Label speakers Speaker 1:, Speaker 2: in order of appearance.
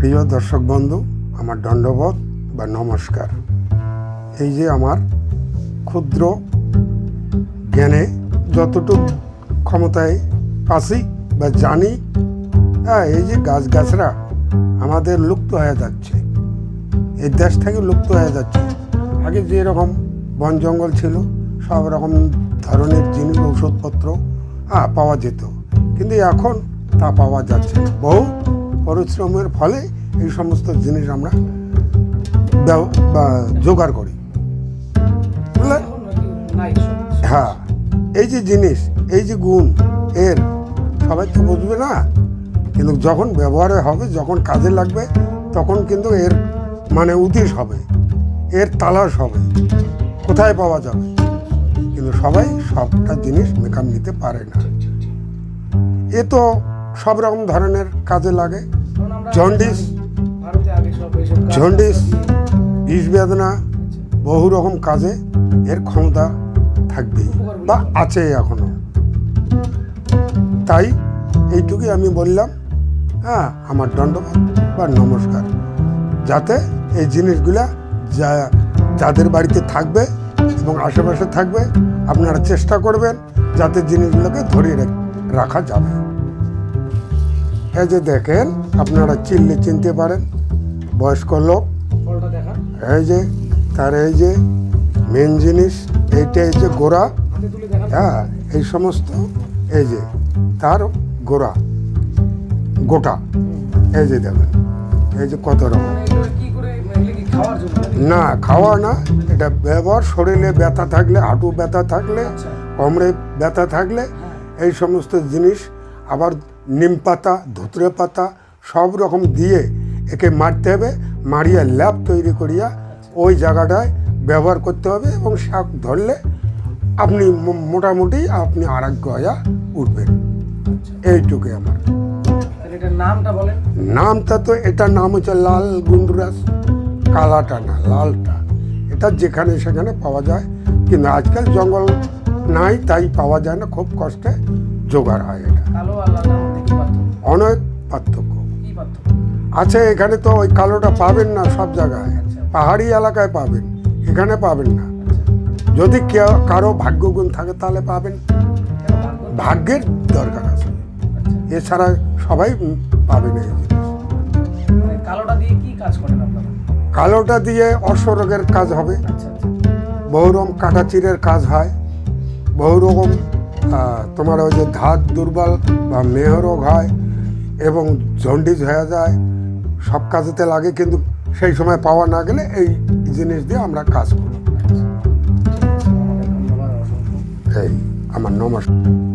Speaker 1: প্রিয় দর্শক বন্ধু, আমার দণ্ডবোধ বা নমস্কার। এই যে আমার ক্ষুদ্র জ্ঞানে যতটুকু ক্ষমতায় পাসি বা জানি হ্যাঁ এই যে গাছগাছরা আমাদের লুপ্ত হয়ে যাচ্ছে। এই দেশ থেকে লুপ্ত হয়ে যাচ্ছে। আগে যেরকম বন জঙ্গল ছিল, সব রকম ধরনের জিনিস, ঔষধপত্র হ্যাঁ পাওয়া যেত। কিন্তু এখন তা পাওয়া যাচ্ছে বহু পরিশ্রমের ফলে এই সমস্ত জিনিস আমরা জোগাড় করি। বুঝলেন। হ্যাঁ। এই যে জিনিস, এই যে গুণ, এর, সবাই তো বুঝবে না। কিন্তু যখন ব্যবহারে হবে, যখন কাজে লাগবে, তখন কিন্তু এর মানে উদ্দেশ হবে, এর তালাশ হবে, কোথায় পাওয়া যাবে। কিন্তু সবাই সবটা জিনিস মেকাম নিতে পারে না। এ তো সব রকম ধরনের কাজে লাগে। জন্ডিস জন্ডিস বিষ বেদনা বহু রকম কাজে এর ক্ষমতা থাকবেই বা আছে। এখনও। তাই এইটুকুই আমি বললাম। হ্যাঁ আমার দণ্ডবাদ বা নমস্কার। যাতে এই জিনিসগুলা যা যাদের বাড়িতে থাকবে এবং আশেপাশে থাকবে আপনারা চেষ্টা করবেন যাতে জিনিসগুলোকে ধরে রাখা যাবে। এই যে দেখেন আপনারা চিনলে চিনতে পারেন বয়স্ক লোক। এই যে তার এই যে মেন জিনিস এইটা এই যে গোড়া। হ্যাঁ এই সমস্ত এই যে তার গোড়া গোটা। এই যে দেখেন এই যে কত রকম।
Speaker 2: মানে নাকি?
Speaker 1: না খাওয়া না এটা ব্যবহার শরীরে ব্যথা থাকলে হাঁটু ব্যথা থাকলে
Speaker 2: আচ্ছা।
Speaker 1: কোমরে ব্যথা থাকলে এই সমস্ত জিনিস আবার নিম পাতা ধুতরে পাতা সব রকম দিয়ে একে মারতে হবে। মারিয়া ল্যাব তৈরি করিয়া ওই জায়গাটায় ব্যবহার করতে হবে এবং শাক ধরলে আপনি মোটামুটি আপনি আরোগ্য হইয়া উঠবেন। এইটুকুই আমার।
Speaker 2: নামটা
Speaker 1: তো এটার নাম হচ্ছে লাল গুন্ডুরাস কালাটা না লালটা। এটা যেখানে সেখানে পাওয়া যায়। কিন্তু আজকাল জঙ্গল নাই তাই পাওয়া যায় না। খুব কষ্টে জোগাড় হয় এটা।
Speaker 2: পার্থক্য।
Speaker 1: আছে এখানে তো ওই কালোটা পাবেন না সব জায়গায়। পাহাড়ি এলাকায় পাবেন এখানে পাবেন না। যদি কেউ কারও ভাগ্যগুণ থাকে তাহলে পাবেন। ভাগ্যের দরকার আছে।
Speaker 2: আচ্ছা।
Speaker 1: এছাড়া সবাই পাবেন এই জিনিস।
Speaker 2: মানে কালোটা দিয়ে কি কাজ করেন আপনারা?
Speaker 1: কালোটা দিয়ে অশ্বরোগের কাজ হবে।
Speaker 2: আচ্ছা আচ্ছা।
Speaker 1: বহু রকম কাটাচিরের কাজ হয়। বহু রকম তোমার ওই যে ধাত দুর্বল বা মেহরোগ হয়। এবং জন্ডিস হয়ে যায় সব কাজেতে লাগে কিন্তু সেই সময় পাওয়া না গেলে এই জিনিস দিয়ে আমরা কাজ করি।
Speaker 2: অসংখ্য
Speaker 1: এই আমার নমস্কার